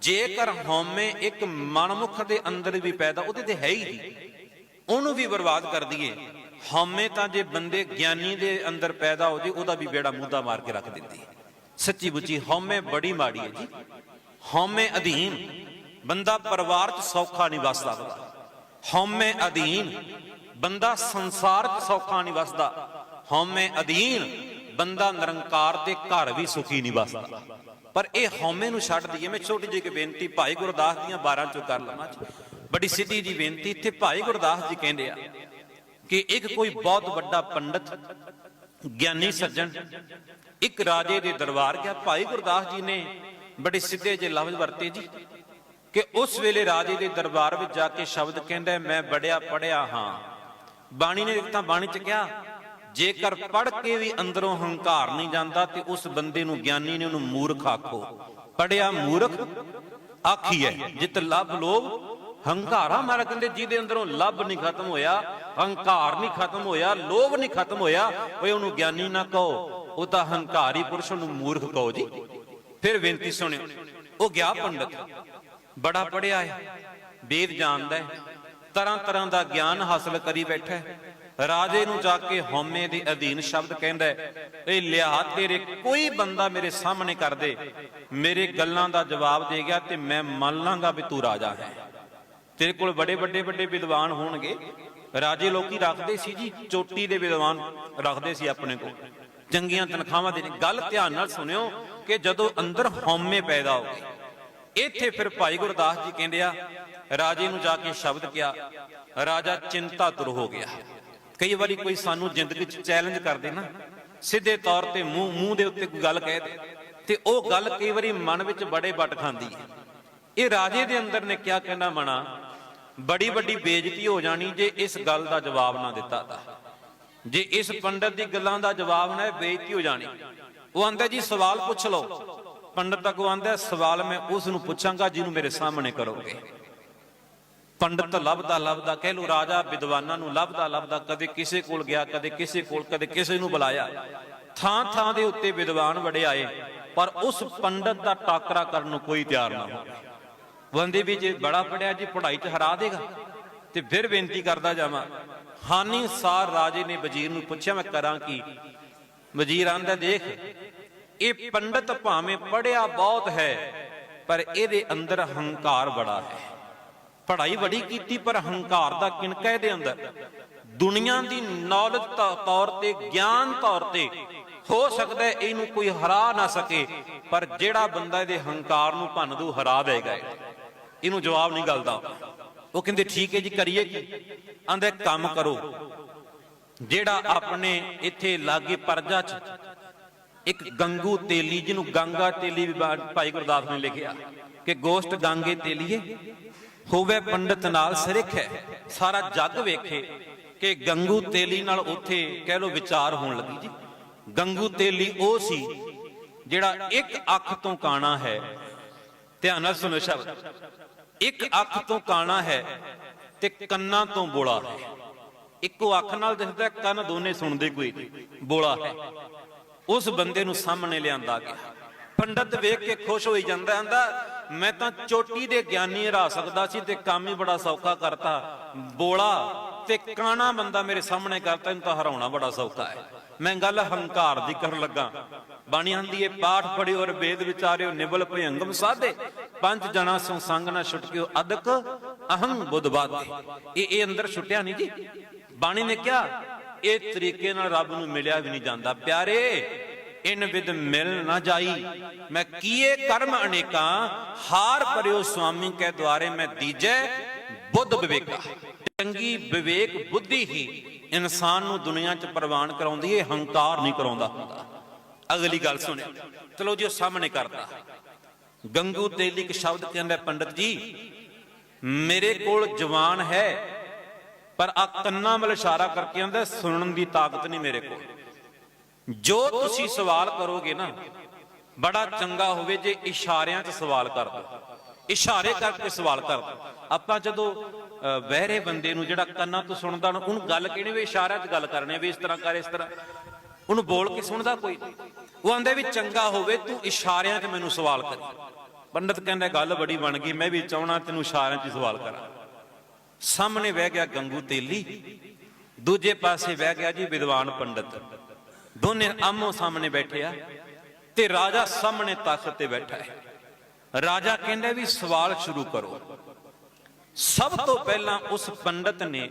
ਜੇਕਰ ਹਉਮੈ ਇੱਕ ਮਨਮੁਖ ਦੇ ਅੰਦਰ ਵੀ ਪੈਦਾ, ਉਹਦੇ ਤੇ ਹੈ ਹੀ ਨਹੀਂ। ਉਹਨੂੰ ਵੀ ਬਰਬਾਦ ਕਰ ਦਈਏ। ਹਉਮੈ ਤਾਂ ਜੇ ਬੰਦੇ ਗਿਆਨੀ ਦੇ ਅੰਦਰ ਪੈਦਾ ਹੋ ਜੇ, ਉਹਦਾ ਵੀ ਬੇੜਾ ਮੁੱਦਾ ਮਾਰ ਕੇ ਰੱਖ ਦਿੰਦੀ ਹੈ। ਸੱਚੀ ਮੁੱਚੀ ਹਉਮੈ ਬੜੀ ਮਾੜੀ ਹੈ ਜੀ। ਹਉਮੈ ਅਧੀਨ, ਬੰਦਾ ਪਰਿਵਾਰ 'ਚ ਸੌਖਾ ਨਹੀਂ ਵਸਦਾ ਹਉਮੈ ਅਧੀਨ, ਬੰਦਾ ਸੰਸਾਰ 'ਚ ਸੌਖਾ ਨਹੀਂ ਵਸਦਾ। ਹਉਮੈ ਅਧੀਨ, ਬੰਦਾ ਨਿਰੰਕਾਰ ਦੇ ਘਰ ਵੀ ਸੁਖੀ ਨਹੀਂ ਵਸਦਾ। ਪਰ ਇਹ ਹਉਮੈ ਨੂੰ ਛੱਡ ਦਈਏ। ਮੈਂ ਛੋਟੀ ਜਿਹੀ ਇੱਕ ਬੇਨਤੀ ਭਾਈ ਗੁਰਦਾਸ ਦੀਆਂ 12 ਚੋਂ ਕਰ ਲਵਾਂ। ਬੜੀ ਸਿੱਧੀ ਜੀ ਬੇਨਤੀ, ਇੱਥੇ ਭਾਈ ਗੁਰਦਾਸ ਜੀ ਕਹਿੰਦੇ ਆ ਕਿ ਇੱਕ ਕੋਈ ਬਹੁਤ ਵੱਡਾ ਪੰਡਤ, ਗਿਆਨੀ ਸੱਜਣ, ਇੱਕ ਰਾਜੇ ਦੇ ਦਰਬਾਰ ਗਿਆ। ਭਾਈ ਗੁਰਦਾਸ ਜੀ ਨੇ ਬੜੇ ਸਿੱਧੇ ਜਿਹੇ ਲਫ਼ਜ਼ ਵਰਤੇ ਜੀ ਕਿ ਉਸ ਵੇਲੇ ਰਾਜੇ ਦੇ ਦਰਬਾਰ ਵਿੱਚ ਜਾ ਕੇ ਸ਼ਬਦ ਕਹਿੰਦਾ ਮੈਂ ਬੜਿਆ ਪੜਿਆ ਹਾਂ। ਬਾਣੀ ਨੇ ਤਾਂ ਬਾਣੀ ਚ ਕਿਹਾ ਜੇਕਰ ਪੜ ਕੇ ਵੀ ਅੰਦਰੋਂ ਹੰਕਾਰ ਨਹੀਂ ਜਾਂਦਾ ਤੇ ਉਸ ਬੰਦੇ ਨੂੰ ਗਿਆਨੀ ਨੇ ਉਹਨੂੰ ਮੂਰਖ ਆਖੋ। ਪੜਿਆ ਮੂਰਖ ਆਖੀਐ, ਜਿਤ ਲੱਭ ਲੋਭ, ਹੰਕਾਰਾ ਮਾਰਾ ਕਹਿੰਦੇ, ਜਿਹਦੇ ਅੰਦਰੋਂ ਲੱਭ ਨਹੀਂ ਖਤਮ ਹੋਇਆ, ਹੰਕਾਰ ਨਹੀਂ ਖਤਮ ਹੋਇਆ, ਲੋਭ ਨਹੀਂ ਖਤਮ ਹੋਇਆ, ਓਏ ਉਹਨੂੰ ਗਿਆਨੀ ਨਾ ਕਹੋ, ਉਹ ਤਾਂ ਹੰਕਾਰੀ ਪੁਰਸ਼ ਨੂੰ ਮੂਰਖ ਕਹੋ ਜੀ। ਫਿਰ ਬੇਨਤੀ ਸੁਣਿਓ, ਉਹ ਗਿਆ ਪੰਡਤ, ਬੜਾ ਪੜਿਆ ਹੈ, ਵੇਦ ਜਾਣਦਾ ਹੈ, ਤਰ੍ਹਾਂ ਤਰ੍ਹਾਂ ਦਾ ਗਿਆਨ ਹਾਸਲ ਕਰੀ ਬੈਠਾ ਹੈ। ਰਾਜੇ ਨੂੰ ਜਾ ਕੇ ਹਉਮੈ ਦੇ ਅਧੀਨ ਸ਼ਬਦ ਕਹਿੰਦਾ ਇਹ ਲਿਆ, ਤੇਰੇ ਕੋਈ ਬੰਦਾ ਮੇਰੇ ਸਾਹਮਣੇ ਕਰ ਦੇ। ਮੇਰੇ ਗੱਲਾਂ ਦਾ ਜਵਾਬ ਦੇ ਗਿਆ ਤੇ ਮੈਂ ਮੰਨ ਲਾਂਗਾ ਵੀ ਤੂੰ ਰਾਜਾ ਹੈ। ਤੇਰੇ ਕੋਲ ਬੜੇ ਵੱਡੇ ਵੱਡੇ ਵਿਦਵਾਨ ਹੋਣਗੇ। ਰਾਜੇ ਲੋਕੀ ਰੱਖਦੇ ਸੀ ਜੀ, ਚੋਟੀ ਦੇ ਵਿਦਵਾਨ ਰੱਖਦੇ ਸੀ ਆਪਣੇ ਕੋਲ। ਚੰਗੀਆਂ ਤਨਖਾਹਾਂ ਦੇ ਗੱਲ ਧਿਆਨ ਨਾਲ ਸੁਣਿਓ ਕਿ ਜਦੋਂ ਅੰਦਰ ਹਉਮੈ ਪੈਦਾ ਹੋ ਗਈ, ਇੱਥੇ ਫਿਰ ਭਾਈ ਗੁਰਦਾਸ ਜੀ ਕਹਿੰਦੇ ਆ, ਰਾਜੇ ਨੂੰ ਜਾ ਕੇ ਸ਼ਬਦ ਕਿਹਾ। ਰਾਜਾ ਚਿੰਤਾ ਤੁਰ ਹੋ ਗਿਆ। ਕਈ ਵਾਰੀ ਕੋਈ ਸਾਨੂੰ ਜ਼ਿੰਦਗੀ 'ਚ ਚੈਲੰਜ ਕਰਦੇ ਨਾ, ਸਿੱਧੇ ਤੌਰ ਤੇ ਮੂੰਹ ਮੂੰਹ ਦੇ ਉੱਤੇ ਕੋਈ ਗੱਲ ਕਹਿ ਦੇ, ਤੇ ਉਹ ਗੱਲ ਕਈ ਵਾਰੀ ਮਨ ਵਿੱਚ ਬੜੇ ਵੱਟ ਖਾਂਦੀ ਹੈ। ਇਹ ਰਾਜੇ ਦੇ ਅੰਦਰ ਨੇ ਕਿਹਾ ਕਹਿੰਦਾ ਮਣਾ ਬੜੀ ਵੱਡੀ ਬੇਇੱਜ਼ਤੀ ਹੋ ਜਾਣੀ ਜੇ ਇਸ ਗੱਲ ਦਾ ਜਵਾਬ ਨਾ ਦਿੱਤਾ ਤਾਂ। ਜੇ ਇਸ ਪੰਡਤ ਦੀ ਗੱਲਾਂ ਦਾ ਜਵਾਬ ਨਾ ਬੇਇੱਜ਼ਤੀ ਹੋ ਜਾਣੀ। ਉਹ ਆਂਦਾ, ਜੀ, ਸਵਾਲ ਪੁੱਛ ਲਓ। ਪੰਡਤ ਤੱਕ ਉਹ ਆਂਦਾ, ਸਵਾਲ ਮੈਂ ਉਸ ਨੂੰ ਪੁੱਛਾਂਗਾ ਜਿਹਨੂੰ ਮੇਰੇ ਸਾਹਮਣੇ ਕਰੋਗੇ। ਪੰਡਤ ਲੱਭਦਾ ਲੱਭਦਾ ਕਹਿ ਲੋ ਰਾਜਾ ਵਿਦਵਾਨਾਂ ਨੂੰ ਲੱਭਦਾ ਲੱਭਦਾ ਕਦੇ ਕਿਸੇ ਕੋਲ ਗਿਆ, ਕਦੇ ਕਿਸੇ ਕੋਲ, ਕਦੇ ਕਿਸੇ ਨੂੰ ਬੁਲਾਇਆ। ਥਾਂ ਥਾਂ ਦੇ ਉੱਤੇ ਵਿਦਵਾਨ ਵੜੇ ਆਏ, ਪਰ ਉਸ ਪੰਡਤ ਦਾ ਟਾਕਰਾ ਕਰਨ ਨੂੰ ਕੋਈ ਤਿਆਰ ਨਾ ਹੋਇਆ। ਬੰਦੇ ਵੀ ਜੇ ਬੜਾ ਪੜਿਆ ਜੀ, ਪੜ੍ਹਾਈ 'ਚ ਹਰਾ ਦੇਗਾ ਤੇ ਫਿਰ ਬੇਨਤੀ ਕਰਦਾ ਜਾਵਾਂ, ਹਾਨੀ ਸਾਰ ਰਾਜੇ ਨੇ ਵਜ਼ੀਰ ਨੂੰ ਪੁੱਛਿਆ, ਮੈਂ ਕਰਾਂ ਕੀ? ਵਜ਼ੀਰ ਆਂਦਾ, ਦੇਖ, ਇਹ ਪੰਡਤ ਭਾਵੇਂ ਪੜਿਆ ਬਹੁਤ ਹੈ, ਪਰ ਇਹਦੇ ਅੰਦਰ ਹੰਕਾਰ ਬੜਾ ਹੈ। ਪੜ੍ਹਾਈ ਬੜੀ ਕੀਤੀ, ਪਰ ਹੰਕਾਰ ਦਾ ਕਿਣਕਾ ਇਹਦੇ ਅੰਦਰ? ਦੁਨੀਆ ਦੀ ਨੌਲੇਜ ਤੌਰ ਤੇ, ਗਿਆਨ ਤੌਰ ਤੇ ਹੋ ਸਕਦਾ ਇਹਨੂੰ ਕੋਈ ਹਰਾ ਨਾ ਸਕੇ, ਪਰ ਜਿਹੜਾ ਬੰਦਾ ਇਹਦੇ ਹੰਕਾਰ ਨੂੰ ਭੰਨ ਦੂ ਹਰਾ ਦੇਗਾ ਇਹਨੂੰ ਜਵਾਬ ਨਹੀਂ ਗੱਲਦਾ ਉਹ ਕਹਿੰਦੇ, ਠੀਕ ਹੈ ਜੀ, ਕਰੀਏ ਕੀ? ਆਂਦੇ ਕੰਮ ਕਰੋ। ਜਿਹੜਾ ਆਪਣੇ ਇੱਥੇ ਲਾਗੇ ਪਰਜਾ ਚ ਇੱਕ ਗੰਗੂ ਤੇਲੀ, ਜਿਹਨੂੰ ਗੰਗਾ ਤੇਲੀ ਵੀ ਭਾਈ ਗੁਰਦਾਸ ਨੇ ਲਿਖਿਆ। ਕਿ ਗੋਸ਼ਟ ਗੰਗੇ ਤੇਲੀਏ ਹੋਵੇ ਪੰਡਤ ਨਾਲ ਸਰਿਖ ਸਾਰਾ ਜੱਗ ਵੇਖੇ ਕਿ ਗੰਗੂ ਤੇਲੀ ਨਾਲ ਉੱਥੇ ਕਹਿ ਲੋ ਵਿਚਾਰ ਹੋਣ ਲੱਗੀ ਜੀ। ਗੰਗੂ ਤੇਲੀ ਉਹ ਸੀ ਜਿਹੜਾ ਇੱਕ ਅੱਖ ਤੋਂ ਕਾਣਾ ਹੈ। ਧਿਆਨ ਨਾਲ ਸੁਣੋ ਸ਼ਬਦ। ਇੱਕ ਅੱਖ ਤੋਂ ਕਾਣਾ ਹੈ ਤੇ ਕੰਨਾਂ ਤੋਂ ਬੋਲਾ ਹੈ। ਇੱਕੋ ਅੱਖ ਨਾਲ ਦਿਖਦਾ ਕੰਨ ਦੋਨੇ ਸੁਣਦੇ ਕੋਈ ਬੋਲਾ ਹੈ। ਉਸ ਬੰਦੇ ਨੂੰ ਸਾਹਮਣੇ ਲਿਆਂਦਾ ਗਿਆ। ਪੰਡਤ ਵੇਖ ਕੇ ਖੁਸ਼ ਹੋਈ ਜਾਂਦਾ, ਆਂਦਾ ਮੈਂ ਤਾਂ ਚੋਟੀ ਦੇ ਗਿਆਨੀ ਹਰਾ ਸਕਦਾ ਸੀ ਤੇ ਕੰਮ ਹੀ ਬੜਾ ਸੌਖਾ ਕਰਤਾ। ਬੋਲਾ ਤੇ ਕਾਣਾ ਬੰਦਾ ਮੇਰੇ ਸਾਹਮਣੇ ਕਰਤਾ, ਇਹਨੂੰ ਤਾਂ ਹਰਾਉਣਾ ਬੜਾ ਸੌਖਾ ਹੈ। ਮੈਂ ਗੱਲ ਹੰਕਾਰ ਦੀ ਕਰਨ ਲੱਗਾ। ਬਾਣੀ ਆਂਦੀ ਏ, ਪਾਠ ਪੜਿਓ ਔਰ ਵੇਦ ਵਿਚਾਰਿਓ, ਨਿਬਲ ਭਯੰਗਮ ਸਾਧੇ। ਪੰਜ ਜਣਾ ਸੋ ਸੰਗ ਨਾ ਛੁਟਕਿਓ ਅਦਕ ਅਹੰ ਬੁੱਧਬਾਦੇ ਇਹ ਇਹ ਅੰਦਰ ਛੁੱਟਿਆ ਨਹੀਂ ਜੀ। ਬਾਣੀ ਨੇ ਕਿਹਾ, ਇਹ ਤਰੀਕੇ ਨਾਲ ਰੱਬ ਨੂੰ ਮਿਲਿਆ ਵੀ ਨਹੀਂ ਜਾਂਦਾ। ਪਿਆਰੇ ਇਨ ਵਿਦ ਮਿਲ ਨਾ ਜਾਈ। ਮੈਂ ਕੀਏ ਕਰਮ ਅਨੇਕਾਂ, ਹਾਰ ਪਰਿਓ ਸੁਆਮੀ ਕੈ ਦੁਆਰੇ ਮੈਂ ਦੀਜੈ, ਬੁੱਧ ਵਿਵੇਕਾ। ਚੰਗੀ ਵਿਵੇਕ ਬੁੱਧੀ ਹੀ ਇਨਸਾਨ ਨੂੰ ਦੁਨੀਆ 'ਚ ਪ੍ਰਵਾਨ ਕਰਾਉਂਦੀ ਹੈ ਹੰਕਾਰ ਨਹੀਂ ਕਰਾਉਂਦਾ ਹੁੰਦਾ। ਅਗਲੀ ਗੱਲ ਸੁਣਿਓ। ਚਲੋ ਜੀ, ਉਹ ਸਾਹਮਣੇ ਕਰਦਾ। ਗੰਗੂ ਤੇਲੀ ਸ਼ਬਦ ਕਹਿੰਦਾ ਪੰਡਤ ਜੀ, ਮੇਰੇ ਕੋਲ ਜਵਾਨ ਹੈ, ਪਰ ਆ ਕੰਨਾਂ ਵੱਲ ਇਸ਼ਾਰਾ ਕਰਕੇ ਆਂਦਾ ਸੁਣਨ ਦੀ ਤਾਕਤ ਨਹੀਂ ਮੇਰੇ ਕੋਲ। ਜੋ ਤੁਸੀਂ ਸਵਾਲ ਕਰੋਗੇ ਨਾ ਬੜਾ ਚੰਗਾ ਹੋਵੇ ਜੇ ਇਸ਼ਾਰਿਆਂ 'ਚ ਸਵਾਲ ਕਰ ਦੋ। ਇਸ਼ਾਰੇ ਕਰਕੇ ਸਵਾਲ ਕਰ ਦੋ। ਆਪਾਂ ਜਦੋਂ ਅਹ, ਵਹਿਰੇ ਬੰਦੇ ਨੂੰ ਜਿਹੜਾ ਕੰਨਾਂ ਤੋਂ ਸੁਣਦਾ ਉਹਨੂੰ ਗੱਲ ਕਿਹਨੇ ਵੀ? ਇਸ਼ਾਰਿਆਂ 'ਚ ਗੱਲ ਕਰਨੀ ਵੀ ਇਸ ਤਰ੍ਹਾਂ ਕਰ ਇਸ ਤਰ੍ਹਾਂ। ਉਹਨੂੰ ਬੋਲ ਕੇ ਸੁਣਦਾ ਕੋਈ? ਉਹ ਆਂਦੇ ਵੀ ਚੰਗਾ ਹੋਵੇ ਤੂੰ ਇਸ਼ਾਰਿਆਂ 'ਚ ਮੈਨੂੰ ਸਵਾਲ ਕਰ। ਪੰਡਤ ਕਹਿੰਦਾ ਗੱਲ ਬੜੀ ਬਣ ਗਈ ਮੈਂ ਵੀ ਚਾਹਣਾ ਤੈਨੂੰ ਇਸ਼ਾਰਿਆਂ 'ਚ ਸਵਾਲ ਕਰਾਂ। ਸਾਹਮਣੇ ਬਹਿ ਗਿਆ ਗੰਗੂ ਤੇਲੀ। ਦੂਜੇ ਪਾਸੇ ਬਹਿ ਗਿਆ ਜੀ ਵਿਦਵਾਨ ਪੰਡਤ। ਦੋਨੇ ਆਮੋ ਸਾਹਮਣੇ ਬੈਠੇ ਆ ਤੇ ਰਾਜਾ ਸਾਹਮਣੇ ਤਖਤ ਤੇ ਬੈਠਾ ਹੈ। ਰਾਜਾ ਕਹਿੰਦਾ ਵੀ ਸਵਾਲ ਸ਼ੁਰੂ ਕਰੋ। ਸਭ ਤੋਂ ਪਹਿਲਾਂ ਉਸ ਪੰਡਤ ਨੇ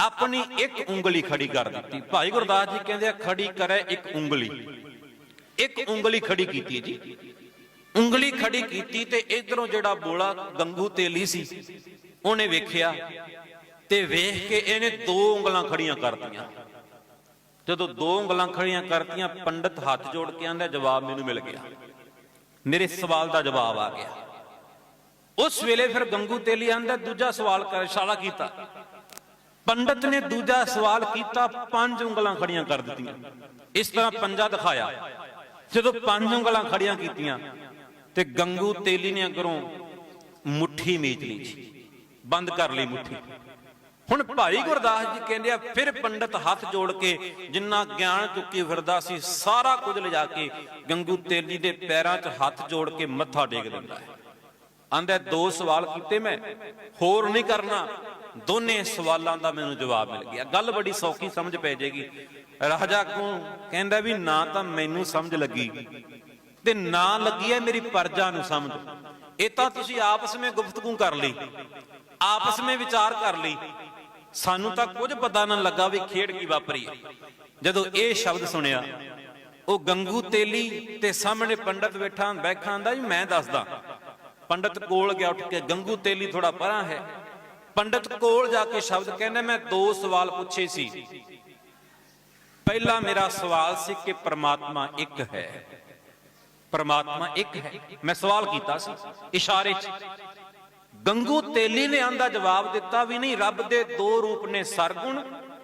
ਆਪਣੀ ਇੱਕ ਉਂਗਲੀ ਖੜੀ ਕਰ ਦਿੱਤੀ। ਭਾਈ ਗੁਰਦਾਸ ਜੀ ਕਹਿੰਦੇ ਆ, ਖੜੀ ਕਰੇ ਇੱਕ ਉਂਗਲੀ। ਇੱਕ ਉਂਗਲੀ ਖੜੀ ਕੀਤੀ ਜੀ। ਉਂਗਲੀ ਖੜੀ ਕੀਤੀ ਤੇ ਇਧਰੋਂ ਜਿਹੜਾ ਬੋਲਾ ਗੰਗੂ ਤੇਲੀ ਸੀ, ਉਹਨੇ ਵੇਖਿਆ ਤੇ ਵੇਖ ਕੇ ਇਹਨੇ ਦੋ ਉਂਗਲਾਂ ਖੜੀਆਂ ਕਰਤੀਆਂ। ਜਦੋਂ ਦੋ ਉਂਗਲਾਂ ਖੜੀਆਂ ਕਰਤੀਆਂ, ਪੰਡਤ ਹੱਥ ਜੋੜ ਕੇ ਆਂਦਾ, ਜਵਾਬ ਮੈਨੂੰ ਮਿਲ ਗਿਆ। ਮੇਰੇ ਸਵਾਲ ਦਾ ਜਵਾਬ ਆ ਗਿਆ। ਉਸ ਵੇਲੇ ਫਿਰ ਗੰਗੂ ਤੇਲੀ ਆਂਦਾ, ਦੂਜਾ ਸਵਾਲ ਕਰ, ਇਸ਼ਾਰਾ ਕੀਤਾ। ਪੰਡਤ ਨੇ ਦੂਜਾ ਸਵਾਲ ਕੀਤਾ, ਪੰਜ ਉਂਗਲਾਂ ਖੜੀਆਂ ਕਰ ਦਿੱਤੀਆਂ। ਇਸ ਤਰ੍ਹਾਂ ਪੰਜਾ ਦਿਖਾਇਆ। ਜਦੋਂ ਪੰਜ ਉਂਗਲਾਂ ਖੜੀਆਂ ਕੀਤੀਆਂ, ਤੇ ਗੰਗੂ ਤੇਲੀ ਨੇ ਅਗਰੋਂ ਮੁੱਠੀ ਮੀਚ ਲਈ ਬੰਦ ਕਰ ਲਈ ਮੁੱਠੀ। ਹੁਣ ਭਾਈ ਗੁਰਦਾਸ ਜੀ ਕਹਿੰਦੇ ਆ, ਫਿਰ ਪੰਡਤ ਹੱਥ ਜੋੜ ਕੇ ਜਿੰਨਾ ਗਿਆਨ ਚੁੱਕੀ ਫਿਰਦਾ ਸੀ, ਸਾਰਾ ਕੁਝ ਲਿਜਾ ਕੇ ਗੰਗੂ ਤੇਲੀ ਦੇ ਪੈਰਾਂ 'ਚ ਹੱਥ ਜੋੜ ਕੇ ਮੱਥਾ ਟੇਕ ਦਿੰਦਾ ਹੈ। ਆਂਦਾ, ਦੋ ਸਵਾਲ ਕੀਤੇ ਮੈਂ, ਹੋਰ ਨਹੀਂ ਕਰਨਾ। ਦੋਨੇ ਸਵਾਲਾਂ ਦਾ ਮੈਨੂੰ ਜਵਾਬ ਮਿਲ ਗਿਆ। ਗੱਲ ਬੜੀ ਸੌਖੀ ਸਮਝ ਪੈ ਜਾਏਗੀ। ਰਾਜਾ ਕੋ ਕਹਿੰਦਾ ਵੀ ਨਾ ਤਾਂ ਮੈਨੂੰ ਸਮਝ ਲੱਗੀ ਤੇ ਨਾ ਲੱਗੀ ਹੈ ਮੇਰੀ ਪਰਜਾ ਨੂੰ ਸਮਝ। ਇਹ ਤਾਂ ਤੁਸੀਂ ਆਪਸ ਵਿੱਚ ਗੁਫ਼ਤਗੂ ਕਰ ਲਈ। ਆਪਸ ਵਿੱਚ ਵਿਚਾਰ ਕਰ ਲਈ। ਸਾਨੂੰ ਤਾਂ ਕੁਝ ਪਤਾ ਨਾ ਲੱਗਾ ਵੀ ਖੇਡ ਕੀ ਵਾਪਰੀ। ਜਦੋਂ ਇਹ ਸ਼ਬਦ ਸੁਣਿਆ, ਉਹ ਗੰਗੂ ਤੇਲੀ ਤੇ ਸਾਹਮਣੇ ਪੰਡਤ ਬੈਠਾ ਬੈਠਾ ਆਂਦਾ ਜੀ, ਮੈਂ ਦੱਸਦਾ। ਪੰਡਤ ਕੋਲ ਗਿਆ, ਉੱਠ ਕੇ ਗੰਗੂ ਤੇਲੀ ਥੋੜਾ ਪਰਾਂ ਹੈ। ਪੰਡਤ ਕੋਲ ਜਾ ਕੇ ਸ਼ਬਦ ਕਹਿੰਦਾ, ਮੈਂ ਦੋ ਸਵਾਲ ਪੁੱਛੇ ਸੀ। ਪਹਿਲਾ ਮੇਰਾ ਸਵਾਲ ਸੀ ਕਿ ਪ੍ਰਮਾਤਮਾ ਇੱਕ ਹੈ। ਪ੍ਰਮਾਤਮਾ ਇੱਕ ਹੈ। ਮੈਂ ਸਵਾਲ ਕੀਤਾ ਸੀ, ਇਸ਼ਾਰੇ 'ਚ। ਗੰਗੂ ਤੇਲੀ ਨੇ ਆਂਦਾ ਜਵਾਬ ਦਿੱਤਾ ਵੀ ਨਹੀਂ, ਰੱਬ ਦੇ ਦੋ ਰੂਪ ਨੇ ਸਰਗੁਣ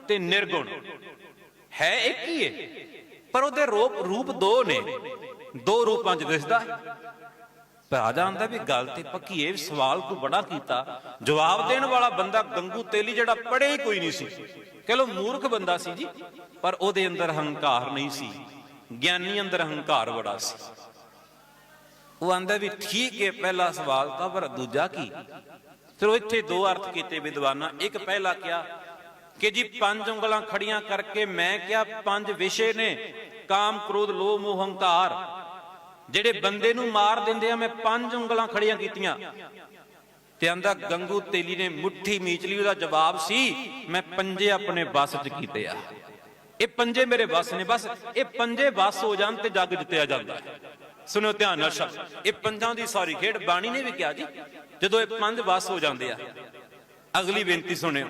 ਤੇ ਨਿਰਗੁਣ। ਹੈ ਇੱਕ ਹੀ ਹੈ ਪਰ ਉਹਦੇ ਰੂਪ ਰੂਪ ਦੋ ਨੇ। ਦੋ ਰੂਪਾਂ 'ਚ ਦਿਸਦਾ ਹੈ। ਰਾਜਾ ਵੀ ਗੱਲ ਤੇ ਪੱਕੀ ਇਹ ਸਵਾਲ ਤੂੰ ਬੜਾ ਕੀਤਾ। ਜਵਾਬ ਦੇਣ ਵਾਲਾ ਬੰਦਾ ਗੰਗੂ ਤੇਲੀ ਜਿਹੜਾ ਪੜ੍ਹੇ ਹੀ ਕੋਈ ਨਹੀਂ ਸੀ। ਕਹ ਲੋ ਮੂਰਖ ਬੰਦਾ ਸੀ ਜੀ, ਪਰ ਉਹਦੇ ਅੰਦਰ ਹੰਕਾਰ ਨਹੀਂ ਸੀ। ਗਿਆਨੀ ਅੰਦਰ ਹੰਕਾਰ ਬੜਾ ਸੀ। ਉਹ ਆਂਦਾ ਵੀ ਠੀਕ ਹੈ, ਪਹਿਲਾ ਸਵਾਲ ਤਾਂ, ਪਰ ਦੂਜਾ ਕੀ? ਚਲੋ ਇੱਥੇ ਦੋ ਅਰਥ ਕੀਤੇ ਵਿਦਵਾਨਾਂ। ਇੱਕ ਪਹਿਲਾ ਕਿਹਾ ਕਿ ਜੀ, ਪੰਜ ਉਂਗਲਾਂ ਖੜੀਆਂ ਕਰਕੇ ਮੈਂ ਕਿਹਾ, ਪੰਜ ਵਿਸ਼ੇ ਨੇ, ਕਾਮ, ਕ੍ਰੋਧ, ਲੋਭ, ਮੋਹ, ਹੰਕਾਰ। ਜਿਹੜੇ ਬੰਦੇ ਨੂੰ ਮਾਰ ਦਿੰਦੇ ਆ, ਮੈਂ ਪੰਜ ਉਂਗਲਾਂ ਖੜੀਆਂ ਕੀਤੀਆਂ। ਤੇ ਆਂਦਾ, ਗੰਗੂ ਤੇਲੀ ਨੇ ਮੁੱਠੀ ਮੀਚ ਲਈ, ਉਹਦਾ ਜਵਾਬ ਸੀ, ਮੈਂ ਪੰਜੇ ਆਪਣੇ ਵੱਸ 'ਚ ਕੀਤੇ ਆ। ਇਹ ਪੰਜੇ ਮੇਰੇ ਵੱਸ ਨੇ, ਬਸ ਇਹ ਪੰਜੇ ਵੱਸ ਹੋ ਜਾਣ ਤੇ ਜੱਗ ਜਿੱਤਿਆ ਜਾਂਦਾ। ਸੁਣਿਓ ਧਿਆਨ ਨਾਲ ਸ਼ਬਦ। ਇਹ ਪੰਜਾਂ ਦੀ ਸਾਰੀ ਖੇਡ ਬਾਣੀ ਨੇ ਵੀ ਕਿਹਾ ਜੀ, ਜਦੋਂ ਇਹ ਪੰਜ ਵੱਸ ਹੋ ਜਾਂਦੇ ਆ। ਅਗਲੀ ਬੇਨਤੀ ਸੁਣਿਓ।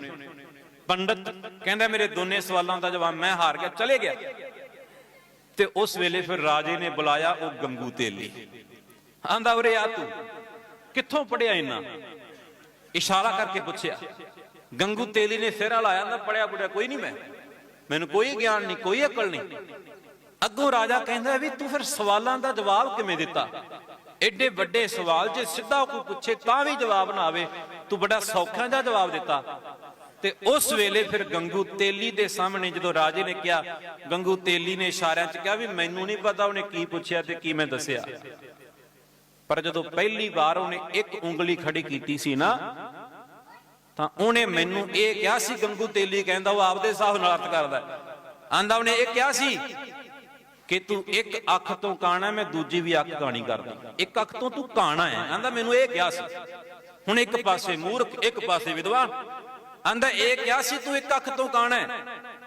ਪੰਡਤ ਕਹਿੰਦਾ, ਮੇਰੇ ਦੋਨੇ ਸਵਾਲਾਂ ਦਾ ਜਵਾਬ ਮੈਂ ਹਾਰ ਗਿਆ, ਚਲੇ ਗਿਆ। ਤੇ ਉਸ ਵੇਲੇ ਫਿਰ ਰਾਜੇ ਨੇ ਬੁਲਾਇਆ ਉਹ ਗੰਗੂ ਤੇਲੀ। ਆਂਦਾ, ਉਰੇ ਆ ਤੂੰ। ਕਿੱਥੋਂ ਪੜਿਆ ਇੰਨਾ? ਇਸ਼ਾਰਾ ਕਰਕੇ ਪੁੱਛਿਆ। ਗੰਗੂ ਤੇਲੀ ਨੇ ਸਿਰ ਹਲਾਇਆ ਨਾ ਪੜਿਆ ਪੁੜਿਆ ਕੋਈ ਨਹੀਂ ਮੈਂ। ਮੈਨੂੰ ਕੋਈ ਗਿਆਨ ਨਹੀਂ, ਕੋਈ ਅਕਲ ਨਹੀਂ। ਅੱਗੋਂ ਰਾਜਾ ਕਹਿੰਦਾ ਵੀ ਤੂੰ ਫਿਰ ਸਵਾਲਾਂ ਦਾ ਜਵਾਬ ਕਿਵੇਂ ਦਿੱਤਾ? ਐਡੇ ਵੱਡੇ ਸਵਾਲ ਜੇ ਸਿੱਧਾ ਕੋਈ ਪੁੱਛੇ ਤਾਂ ਵੀ ਜਵਾਬ ਨਾ ਆਵੇ। ਤੂੰ ਬੜਾ ਸੌਖਾ ਜਿਹਾ ਜਵਾਬ ਦਿੱਤਾ। ਤੇ ਉਸ ਵੇਲੇ ਫਿਰ ਗੰਗੂ ਤੇਲੀ ਦੇ ਸਾਹਮਣੇ ਜਦੋਂ ਰਾਜੇ ਨੇ ਕਿਹਾ, ਗੰਗੂ ਤੇਲੀ ਨੇ ਇਸ਼ਾਰਿਆਂ 'ਚ ਕਿਹਾ ਵੀ ਮੈਨੂੰ ਨਹੀਂ ਪਤਾ ਉਹਨੇ ਕੀ ਪੁੱਛਿਆ ਤੇ ਕੀ ਮੈਂ ਦੱਸਿਆ। ਪਰ ਜਦੋਂ ਪਹਿਲੀ ਵਾਰ ਉਹਨੇ ਇੱਕ ਉਂਗਲੀ ਖੜੀ ਕੀਤੀ ਸੀ ਨਾ, ਤਾਂ ਉਹਨੇ ਮੈਨੂੰ ਇਹ ਕਿਹਾ ਸੀ, ਗੰਗੂ ਤੇਲੀ ਕਹਿੰਦਾ ਉਹ ਆਪਦੇ ਹਿਸਾਬ ਨਾਲ ਅਰਥ ਕਰਦਾ। ਆਂਦਾ ਉਹਨੇ ਇਹ ਕਿਹਾ ਸੀ ਕਿ ਤੂੰ ਇੱਕ ਅੱਖ ਤੋਂ ਕਾਣਾ, ਮੈਂ ਦੂਜੀ ਵੀ ਅੱਖ ਕਾਣੀ ਕਰਦਾ। ਇੱਕ ਅੱਖ ਤੋਂ ਤੂੰ ਕਾਣਾ ਹੈ। ਆਂਦਾ, ਮੈਨੂੰ ਇਹ ਕਿਹਾ ਸੀ। ਹੁਣ ਇੱਕ ਪਾਸੇ ਮੂਰਖ, ਇੱਕ ਪਾਸੇ ਵਿਦਵਾਨ ਆਂਦਾ, ਇਹ ਕਿਹਾ ਸੀ, ਤੂੰ ਇੱਕ ਅੱਖ ਤੋਂ ਕਾਣਾ ਹੈ।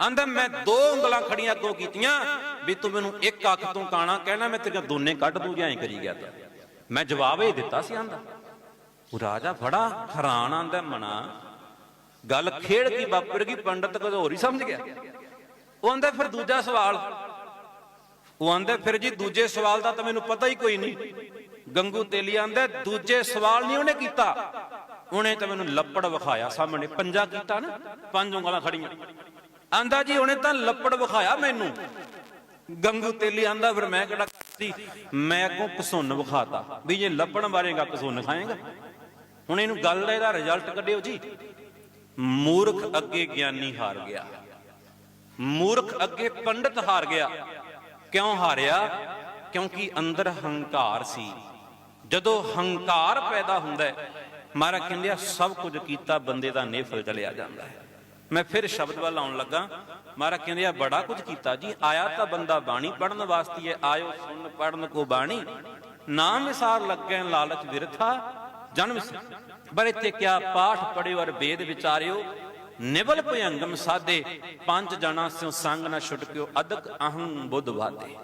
ਆਂਦਾ, ਮੈਂ ਦੋ ਉਂਗਲਾਂ ਖੜੀਆਂ ਅੱਗੋਂ ਕੀਤੀਆਂ ਵੀ ਤੂੰ ਮੈਨੂੰ ਇੱਕ ਅੱਖ ਤੋਂ ਕਾਣਾ ਕਹਿਣਾ, ਮੈਂ ਤੇਰੀਆਂ ਦੋਨੇ ਕੱਢ ਦੂੰ ਜਾਂ ਐਂ ਕਰੀ ਗਿਆ ਤਾਂ। ਮੈਂ ਜਵਾਬ ਇਹ ਦਿੱਤਾ ਸੀ, ਆਂਦਾ। ਉਹ ਰਾਜਾ ਬੜਾ ਹੈਰਾਨ ਆਂਦਾ, ਮਨਾ। ਗੱਲ ਖੇਡ ਕੀ ਵਾਪਰ ਗਈ, ਪੰਡਤ ਕਦੇ ਹੋਰ ਹੀ ਸਮਝ ਗਿਆ। ਉਹ ਆਂਦਾ, ਫਿਰ ਦੂਜਾ ਸਵਾਲ ਉਹ ਆਂਦਾ, ਫਿਰ ਜੀ ਦੂਜੇ ਸਵਾਲ ਦਾ ਤਾਂ ਮੈਨੂੰ ਪਤਾ ਹੀ ਕੋਈ ਨਹੀਂ। ਗੰਗੂ ਤੇਲੀ ਆਂਦਾ, ਦੂਜੇ ਸਵਾਲ ਨਹੀਂ ਉਹਨੇ ਕੀਤਾ। ਉਹਨੇ ਤਾਂ ਮੈਨੂੰ ਲੱਪੜ ਵਿਖਾਇਆ ਸਾਹਮਣੇ, ਪੰਜਾ ਕੀਤਾ ਨਾ, ਪੰਜ ਉਂਗਲਾਂ ਖੜੀਆਂ। ਆਂਦਾ, ਜੀ ਉਹਨੇ ਤਾਂ ਲੱਪੜ ਵਿਖਾਇਆ ਮੈਨੂੰ। ਗੰਗੂ ਤੇਲੀ ਆਂਦਾ, ਫਿਰ ਮੈਂ ਕਿਹੜਾ ਸੀ ਮੈਂ ਅੱਗੋਂ ਕਸੁੰਨ ਵਿਖਾਤਾ, ਵੀ ਜੇ ਲੱਪੜ ਮਾਰੇਗਾ ਕਸੁੰਨ ਖਾਏਗਾ। ਹੁਣ ਇਹਨੂੰ ਗੱਲ ਦਾ ਇਹਦਾ ਰਿਜ਼ਲਟ ਕੱਢਿਓ ਜੀ। ਮੂਰਖ ਅੱਗੇ ਗਿਆਨੀ ਹਾਰ ਗਿਆ। ਮੂਰਖ ਅੱਗੇ ਪੰਡਤ ਹਾਰ ਗਿਆ। ਕਿਉਂ ਹਾਰਿਆ? ਕਿਉਂਕਿ ਅੰਦਰ ਹੰਕਾਰ ਸੀ। ਜਦੋਂ ਹੰਕਾਰ ਪੈਦਾ ਹੁੰਦਾ ਹੈ, ਮਹਾਰਾਜ ਕਹਿੰਦੇ ਆ, ਸਭ ਕੁਝ ਕੀਤਾ ਬੰਦੇ ਦਾ ਨੇਫਲ ਚਲਿਆ ਜਾਂਦਾ ਹੈ। ਮੈਂ ਫਿਰ ਸ਼ਬਦ ਵੱਲ ਆਉਣ ਲੱਗਾ। ਮਹਾਰਾਜ ਕਹਿੰਦੇ ਆ, ਬੜਾ ਕੁਝ ਕੀਤਾ ਜੀ, ਆਇਆ ਤਾਂ ਬੰਦਾ ਬਾਣੀ ਪੜਨ ਵਾਸਤੇ ਹੈ, ਆਇਓ ਸੁਣ ਪੜਨ ਕੋ ਬਾਣੀ। ਨਾਮ ਵਿਸਾਰ ਲੱਗੈ ਲਾਲਚ ਵਿਰਥਾ, ਜਨਮ ਬਰੇ ਤੇ ਕਿਆ ਪਾਠ ਪੜਿਓ ਔਰ ਵੇਦ ਵਿਚਾਰਿਓ ਨਿਵਲ ਭਯੰਗਮ ਸਾਦੇ ਪੰਜ ਜਣਾ ਸਿਉ ਸੰਗ ਨਾ ਛੁਟਕਿਓ ਅਦਕ ਅਹੰ ਬੁੱਧ ਵਾਦੇ।